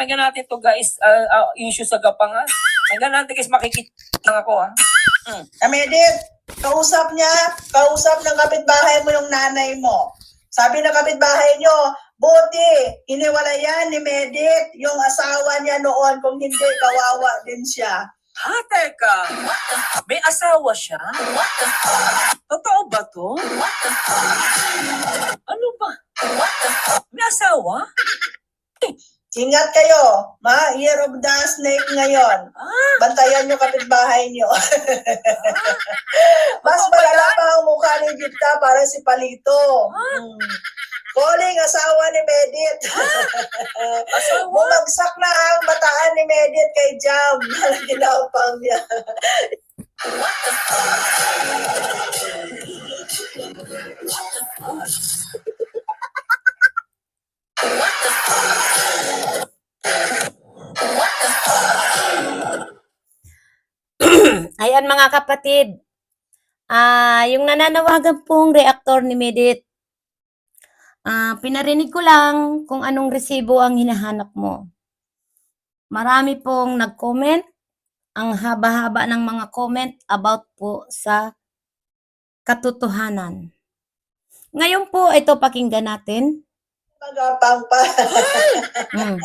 Pakinggan natin to guys, uh, uh, issue sa gapangan. Pakinggan natin guys, makikita lang ako ha. Mm. Amedit, kausap niya, kausap ng kapitbahay mo yung nanay mo. Sabi ng kapitbahay niyo, buti, iniwala yan ni Medit, yung asawa niya noon, kung hindi, kawawa din siya. Ha, teka. May asawa siya? Totoo ba to? Ano Ingat kayo, ma, year of the snake ngayon. Ah, Bantayan niyo kapitbahay niyo. Mas Totoo ba malala pa ang mukha ni Gipta para si Palito. Ah. Hmm. Calling asawa ni Medit. Bumagsak na ang bataan ni Medit kay Jam. Ginapang niya. Mga kapatid, ah yung nananawagan pong reaktor ni Medit, ah pinarinig ko lang kung anong resibo ang hinahanap mo. Marami pong nag-comment, ang haba-haba ng mga comment about po sa katotohanan. Ngayon po, ito pakinggan natin. Magapang pa. Mm.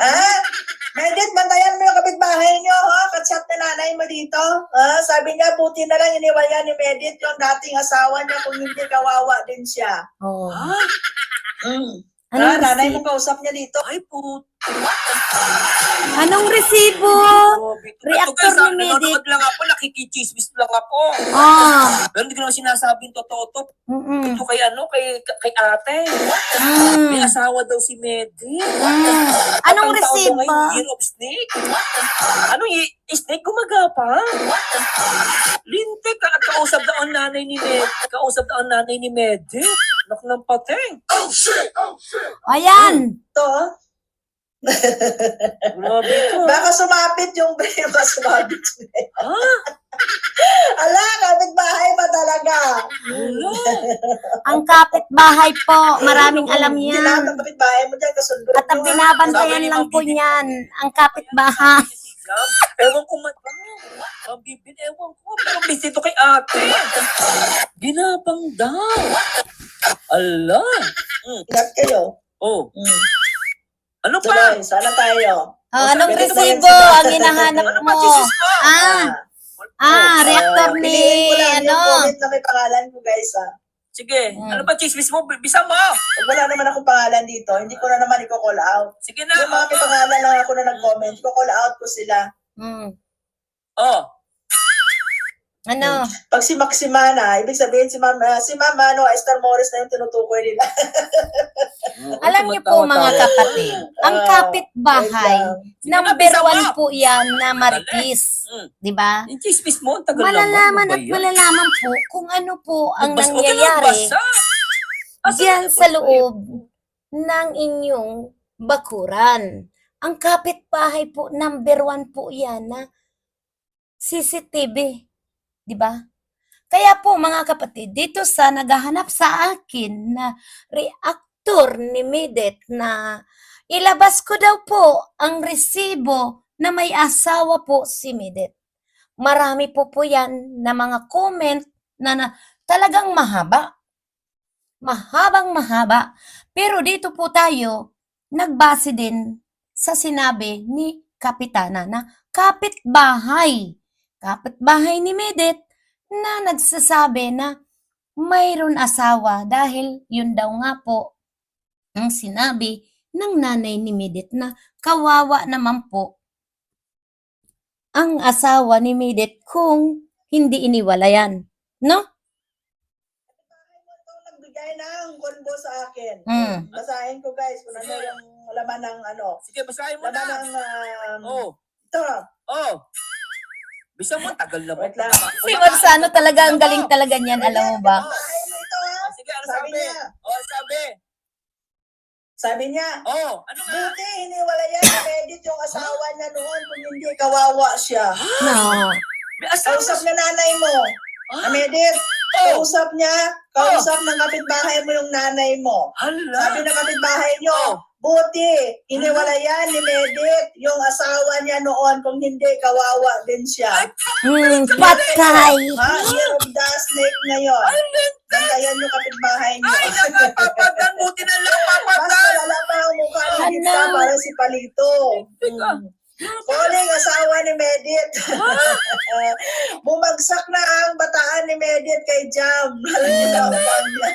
ha? Medit, bantayan mo yung kapitbahay niyo, ha? Katsat na nanay mo dito. Ha? Sabi niya, buti na lang iniwala ni Medit yung dating asawa niya kung hindi kawawa din siya. Oh. Ha? Mm. Anong, ha? Nanay mo kausap niya dito. Ay, put. anong resibo? Reactor ah, ni Medit. nanonood lang ako, nakikichismis lang ako. Ah, Pero hindi ko naman sinasabing totoo to. mm Ito kay ano, kay, kay ate. mm, May asawa daw si Medi. mm. Anong Ang resibo? ngayon, Year of Snake. Ano y- snake gumagapa? Lintik ka at kausap daw ang nanay ni Med. Kausap daw ang nanay ni Medi. Nak ng pateng. Ayan. Ito, ha? Grabe to. Baka sumapit yung baka sumapit. Ha? Ala, kapitbahay pa talaga. Wala. Ang kapitbahay po, maraming alam Hindi yan. lahat ng kapitbahay mo dyan, kasundo. At ang binabantayan lang po niyan, ang kapitbahay. Ewan ko man. Ang bibin, ewan ko. Pero bisito kay ate. Ginabang daw. Ala. Mm. Ingat kayo. Oh. Mm. Ano pa? Tuloy, sana tayo. Oh, anong Ganito ba yan resibo sila? ang hinahanap Ano mo? pa, Jesus mo? Ah, ah, reactor Ah, ni, piliin ko lang ano? Yung comment na may pangalan ko, guys, ah. Sige. Mm. Ano pa, chismis mo? Bisa mo. Pag wala naman akong pangalan dito, hindi ko na naman i-call out. Sige na. Yung mga may pangalan lang ako na nag-comment, i-call out ko sila. Hmm, Oh. Ano? Pag si Maximana, ibig sabihin si Mama, si Mama, no, Esther Morris na yung tinutukoy nila. Alam niyo po mga kapatid, ang Ah, kapitbahay, Wait lang. number one po yan na maritis. Mm. Di ba? Yung chismis mo, ang tagal Malalaman at malalaman po kung ano po ang Bas- nangyayari diyan sa loob ng inyong bakuran. Ang kapitbahay po, number one po yan na CCTV. Di ba? Kaya po mga kapatid, dito sa naghahanap sa akin na reactor ni Midet na ilabas ko daw po ang resibo na may asawa po si Midet. Marami po po yan na mga comment na, na talagang mahaba. Mahabang mahaba. Pero dito po tayo nagbase din sa sinabi ni Kapitana na kapitbahay. Kapitbahay ni Medet na nagsasabi na mayroon asawa dahil yun daw nga po ang sinabi ng nanay ni Medet na kawawa naman po ang asawa ni Medet kung hindi iniwalayan. No? Nagbigay ng konbo sa akin. Mm. Basahin ko, guys, kung ano yung laman ng ano. Sige, basahin mo Laman na. ng, um, Oh. ito, Oh. Bisa mo, tagal na mo. Wait lang. Si Marsano talaga ang galing talaga niyan, alam mo ba? Oh, sige, ano Sabi sabi? niya. Oh, sabi. Sabi niya, Oh, ano nga? buti hiniwala yan ni Medit yung asawa niya noon kung hindi kawawa siya. No. May asawa Kausap na nanay mo. Ah, Na Medit, Oh, kausap niya, kausap ng kapitbahay mo yung nanay mo. hala. Sabi ng kapitbahay niyo, Oh. Buti, hiniwalayan ni Medit yung asawa niya noon. Kung hindi, kawawa din siya. Hmm, patay. Ha? Year of the snake ngayon. Bantayan yung kapitbahay niyo. Ay, napapadan, buti na lang, Mas papadan. malala pa ang mukha ni Ano? Gitna para si Palito. Teka. Poling asawa ni Medit. Bumagsak na ang bataan ni Medit kay Jam. Alam niyo na ang fan niya.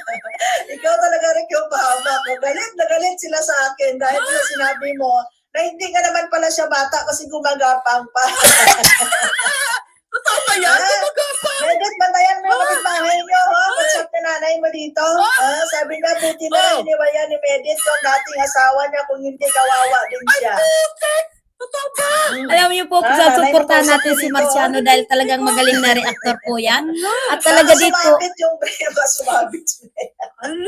Ikaw talaga rin yung pahamak. Galit galit sila sa akin dahil sa sinabi mo na hindi ka naman pala siya bata kasi gumagapang pa. Totoo ba yan? Ah. Gumagapang. Medit, bantayan mo yung kapitbahay niyo, ha? Whatsapp ni nanay mo dito. Ah, sabi niya, buti na iniwayan ni Medit yung dating asawa niya kung hindi kawawa din siya. Totoo ba? Alam niyo po, Ah, susuportahan natin si dito. Marciano dahil talagang magaling na reactor po yan. At talaga dito, Sumabit yung breva, sumabit. Alam.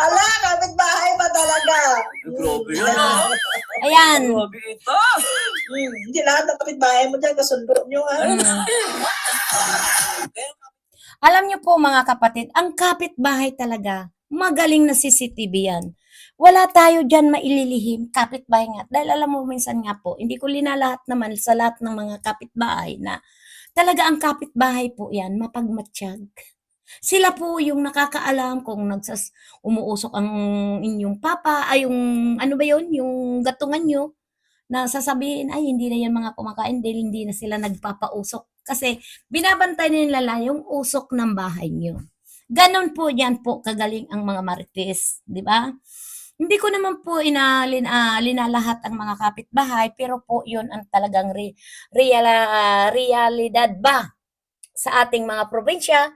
Ala, kapitbahay pa talaga. Grabe yun, ah. ayan. Grabe ito. Hmm, hindi lahat ng kapitbahay mo dyan, kasundo nyo, ha? Alam niyo po mga kapatid, ang kapitbahay talaga, magaling na CCTV yan. Wala tayo dyan maililihim, kapitbahay nga. Dahil alam mo minsan nga po, hindi ko linalahat naman sa lahat ng mga kapitbahay na talaga ang kapitbahay po yan, mapagmatsyag. Sila po yung nakakaalam kung nagsas umuusok ang inyong papa, ay yung ano ba yun, yung gatungan nyo, na sasabihin, ay hindi na yan mga kumakain dahil hindi na sila nagpapausok. Kasi binabantay nila yung usok ng bahay nyo. Ganon po yan po kagaling ang mga marites, di ba? Hindi ko naman po inalin, ah, linalahat ang mga kapitbahay, pero po yun ang talagang re, real, ah, realidad ba sa ating mga probinsya.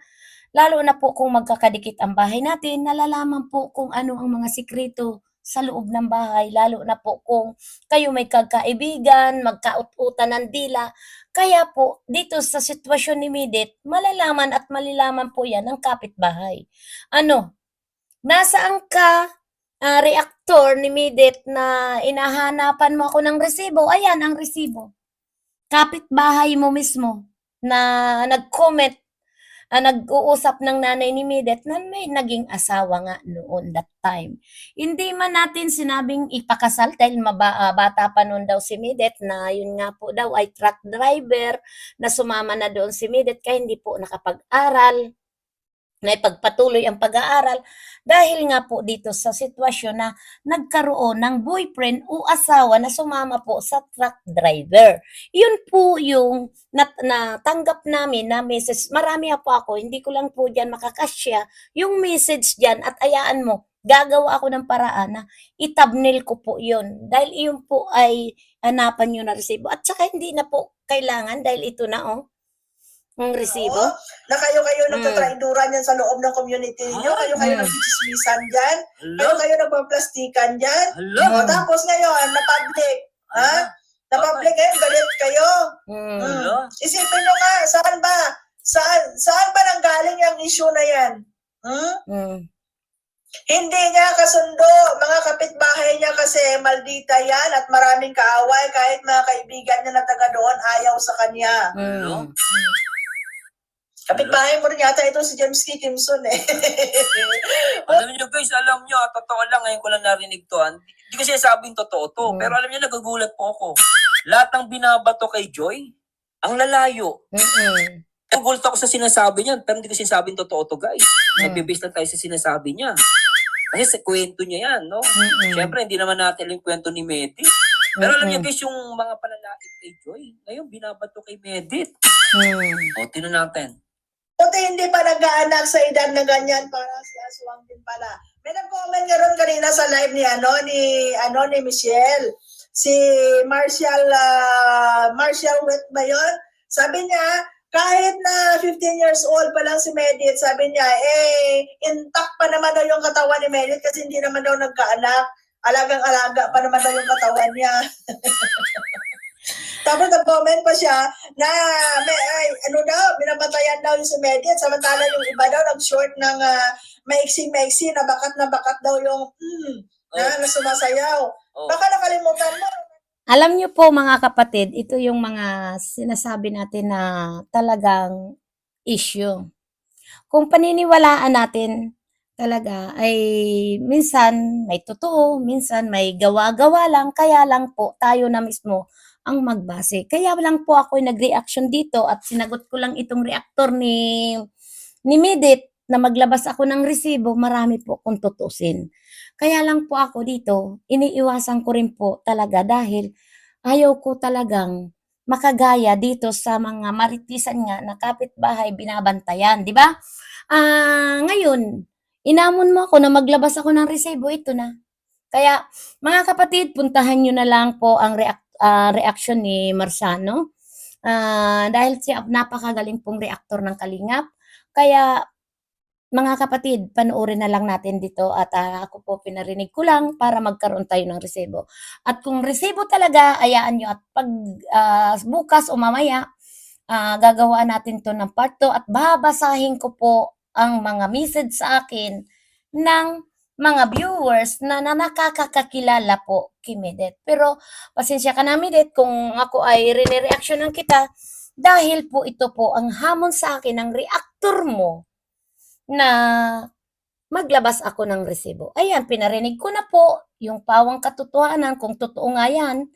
Lalo na po kung magkakadikit ang bahay natin, nalalaman po kung ano ang mga sikreto sa loob ng bahay, lalo na po kung kayo may kagkaibigan, magkaut-utan ng dila, kaya po, dito sa sitwasyon ni Midit, malalaman at malilaman po yan ng kapitbahay. Ano? Nasaan ka, ah, reaktor ni Midit na inahanapan mo ako ng resibo? Ayan, ang resibo. Kapitbahay mo mismo na nag-comment, ah, nag-uusap ng nanay ni Midit na may naging asawa nga noon that time. Hindi man natin sinabing ipakasal dahil maba, ah, bata pa noon daw si Midit na yun nga po daw ay truck driver na sumama na doon si Midit kaya hindi po nakapag-aral na ipagpatuloy ang pag-aaral dahil nga po dito sa sitwasyon na nagkaroon ng boyfriend o asawa na sumama po sa truck driver. Yun po yung nat- natanggap namin na message. Marami po ako, hindi ko lang po dyan makakasya yung message dyan at ayaan mo, gagawa ako ng paraan na itabnil ko po yun. Dahil yun po ay hanapan nyo na resibo. At saka hindi na po kailangan dahil ito na oh, ang resibo. Oo, na kayo-kayo Mm. nagtatraiduran yan sa loob ng community niyo, Ah, kayo-kayo mm. nagchichismisan dyan, Hello? kayo-kayo nagpaplastikan dyan. Hello? O, tapos ngayon, na-public, ha? Na-public ngayon, galit kayo. Mm. Hello? Isipin nyo nga, saan ba? Saan, saan ba nanggaling yung issue na yan? Hmm? Mm. Hindi niya kasundo, mga kapitbahay niya kasi maldita yan at maraming kaaway kahit mga kaibigan niya na taga doon ayaw sa kanya. Mm. Kapitbahay mo rin yata ito si James K. Kimson eh. Alam niyo guys, alam niyo, ah, totoo lang, ngayon ko lang narinig to. ah. Hindi ko sinasabing totoo to. Mm. Pero alam niyo, nagagulat po ako. Lahat ng binabato kay Joy, ang lalayo. Mm-mm. Nagulat ako sa sinasabi niya, pero hindi ko sinasabing totoo to guys. Mm. Nagbibase lang tayo sa sinasabi niya. Kasi sa kwento niya yan, no? Mm-mm. Siyempre, hindi naman natin yung kwento ni Medit. Pero alam niyo guys, yung mga panlalait kay Joy, ngayon binabato kay Medit. Mm. O, tinan natin. Buti hindi pa nag-aanak sa edad na ganyan para si Aswang din pala. May nag-comment nga ron kanina sa live ni ano ni ano ni Michelle. Si Martial ah, Martial Wet ba yun? Sabi niya, kahit na 15 years old pa lang si Medit, sabi niya, eh, intact pa naman daw yung katawan ni Medit kasi hindi naman daw nagkaanak. Alagang-alaga pa naman daw yung katawan niya. Tapos nag-comment pa siya na may, ay, ano daw, binabatayan daw yung si Medit. Samantala yung iba daw nag-short ng uh, maiksi-maiksi na bakat na bakat daw yung mm, na, na sumasayaw. Oh. Baka nakalimutan mo. Alam niyo po mga kapatid, ito yung mga sinasabi natin na talagang issue. Kung paniniwalaan natin, talaga ay minsan may totoo, minsan may gawa-gawa lang, kaya lang po tayo na mismo ang magbase. Kaya lang po ako nag-reaction dito at sinagot ko lang itong reactor ni ni Midit na maglabas ako ng resibo, marami po kung tutusin. Kaya lang po ako dito, iniiwasan ko rin po talaga dahil ayaw ko talagang makagaya dito sa mga maritisan nga na kapitbahay binabantayan, di ba? Ah, ngayon, inamon mo ako na maglabas ako ng resibo, ito na. Kaya, mga kapatid, puntahan nyo na lang po ang react, ah, reaction ni Marciano. Ah, dahil siya napakagaling pong reaktor ng Kalingap. Kaya, mga kapatid, panoorin na lang natin dito at ah, ako po pinarinig ko lang para magkaroon tayo ng resibo. At kung resibo talaga, ayaan nyo at pag ah, bukas o mamaya, ah, gagawa natin to ng part 2 at babasahin ko po ang mga message sa akin ng mga viewers na, na nakakakakilala po kay Medet. Pero pasensya ka na Medet kung ako ay rinireaksyonan kita dahil po ito po ang hamon sa akin ng reactor mo na maglabas ako ng resibo. Ayan, pinarinig ko na po yung pawang katotohanan. Kung totoo nga yan,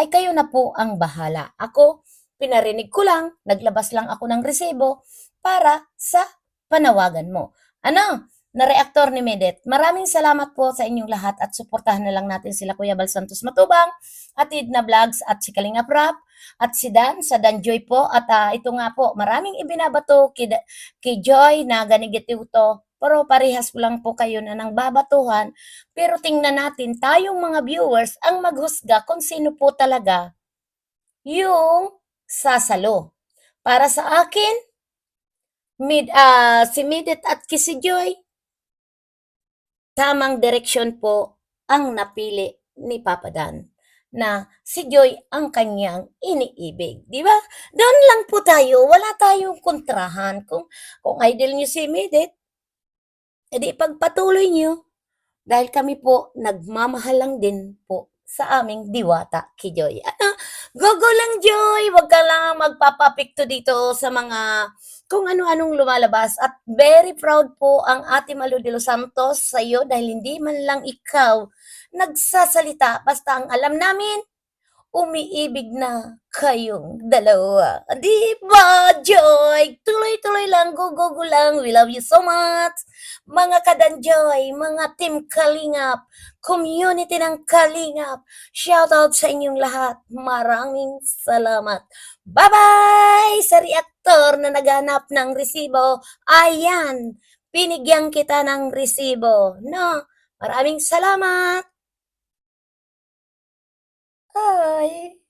ay kayo na po ang bahala. Ako, pinarinig ko lang, naglabas lang ako ng resibo para sa panawagan mo. Ano? Na reaktor ni Medet. Maraming salamat po sa inyong lahat at suportahan na lang natin sila Kuya Bal Santos Matubang, Atid na Vlogs at si Kalinga Prap at si Dan sa Dan Joy po at ah, ito nga po maraming ibinabato kay, kay Joy na ganigitiw to pero parehas lang po kayo na nang babatuhan pero tingnan natin tayong mga viewers ang maghusga kung sino po talaga yung sasalo. Para sa akin, mid, ah, si Midit at si Joy, tamang direksyon po ang napili ni Papa Dan na si Joy ang kanyang iniibig. Di ba? Doon lang po tayo. Wala tayong kontrahan. Kung, kung idol niyo si Midit, edi pagpatuloy niyo. Dahil kami po, nagmamahal lang din po sa aming diwata kay Joy. Ano? Gogo lang, Joy! Huwag ka lang magpapapikto dito sa mga kung ano-anong lumalabas. At very proud po ang Ate Malu de los Santos sa iyo dahil hindi man lang ikaw nagsasalita. Basta ang alam namin, umiibig na kayong dalawa. Di ba, Joy? Tuloy-tuloy lang, go-go-go lang. We love you so much. Mga kadanjoy, mga team Kalingap, community ng Kalingap, shout out sa inyong lahat. Maraming salamat. Bye-bye! Sa reaktor na naghanap ng resibo, ayan, pinigyan kita ng resibo. No, maraming salamat. Bye!